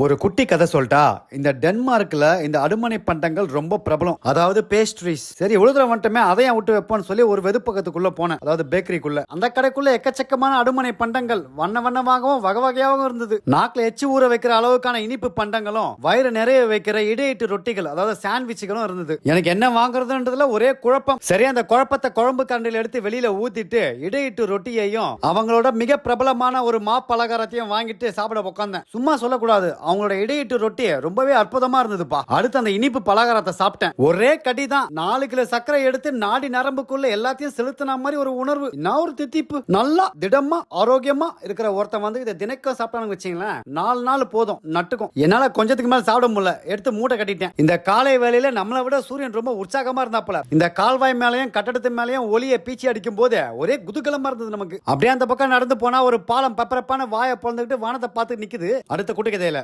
ஒரு குட்டி கதை சொல்லிட்டா இந்த டென்மார்க்ல இந்த அடுமனை பண்டங்கள் ரொம்ப பிரபலம். அதாவது பேஸ்ட்ரிஸ். சரி இவ்வளவு தூரம் வந்துட்டோமே அதையும் விட்டு வைப்போம்னு சொல்லி ஒரு வெதுப்பக்கத்துக்குள்ள போனேன். அதாவது பேக்கரிக்குள்ள. அந்த கடைக்குள்ள எக்கச்சக்கமான அடுமனை பண்டங்கள் வண்ண வண்ணமாகவும் வகை வகையாகவும் இருந்தது. நாக்குல எச்சி ஊற வைக்கிற அளவுக்கான இனிப்பு பண்டங்களும் வயிறு நிறைய வைக்கிற இடையிட்டு ரொட்டிகள் அதாவது சாண்ட்விச்சுகளும் இருந்தது. எனக்கு என்ன வாங்குறதுன்றதுல ஒரே குழப்பம். சரி அந்த குழப்பத்தை குழம்பு கண்டில் எடுத்து வெளியில ஊத்திட்டு இடையிட்டு ரொட்டியையும் அவங்களோட மிக பிரபலமான ஒரு மா பலகாரத்தையும் வாங்கிட்டு சாப்பிட உட்காந்தேன் சும்மா சொல்லக்கூடாது. அவங்களோட இடையிட்டு ரொட்டி ரொம்பவே அற்புதமா இருந்ததுப்பா. அடுத்து அந்த இனிப்பு பலகாரத்தை சாப்பிட்டேன். ஒரே கடி தான். நாலு கிலோ சர்க்கரை எடுத்து நாடி நரம்புக்குள்ள எல்லாத்தையும் செலுத்தின மாதிரி ஒரு உணர்வு. நான் ஒரு தித்திப்பு. நல்லா திடமா ஆரோக்கியமா இருக்கிற ஒருத்தன் வந்து இதை தினைக்கும் சாப்பிட்டானு வச்சுங்களேன். நாலு நாள் போதும். நட்டுக்கும். என்னால கொஞ்சத்துக்கு மேல சாப்பிட முடியல. எடுத்து மூட்டை கட்டிட்டேன். இந்த காலை வேலையில நம்மளை விட சூரியன் ரொம்ப உற்சாகமா இருந்தாப்புல இந்த கால்வாய் மேலையும் கட்டடத்து மேலையும் ஒளியை பீச்சி அடிக்கும் போது ஒரே குதூகலமா இருந்தது நமக்கு. அப்படியே அந்த பக்கம் நடந்து போனா ஒரு பாலம் பப்பரப்பான வாயை பிறந்துக்கிட்டு வானத்தை பார்த்து நிக்குது. அடுத்த கூட்டுக்கதையில.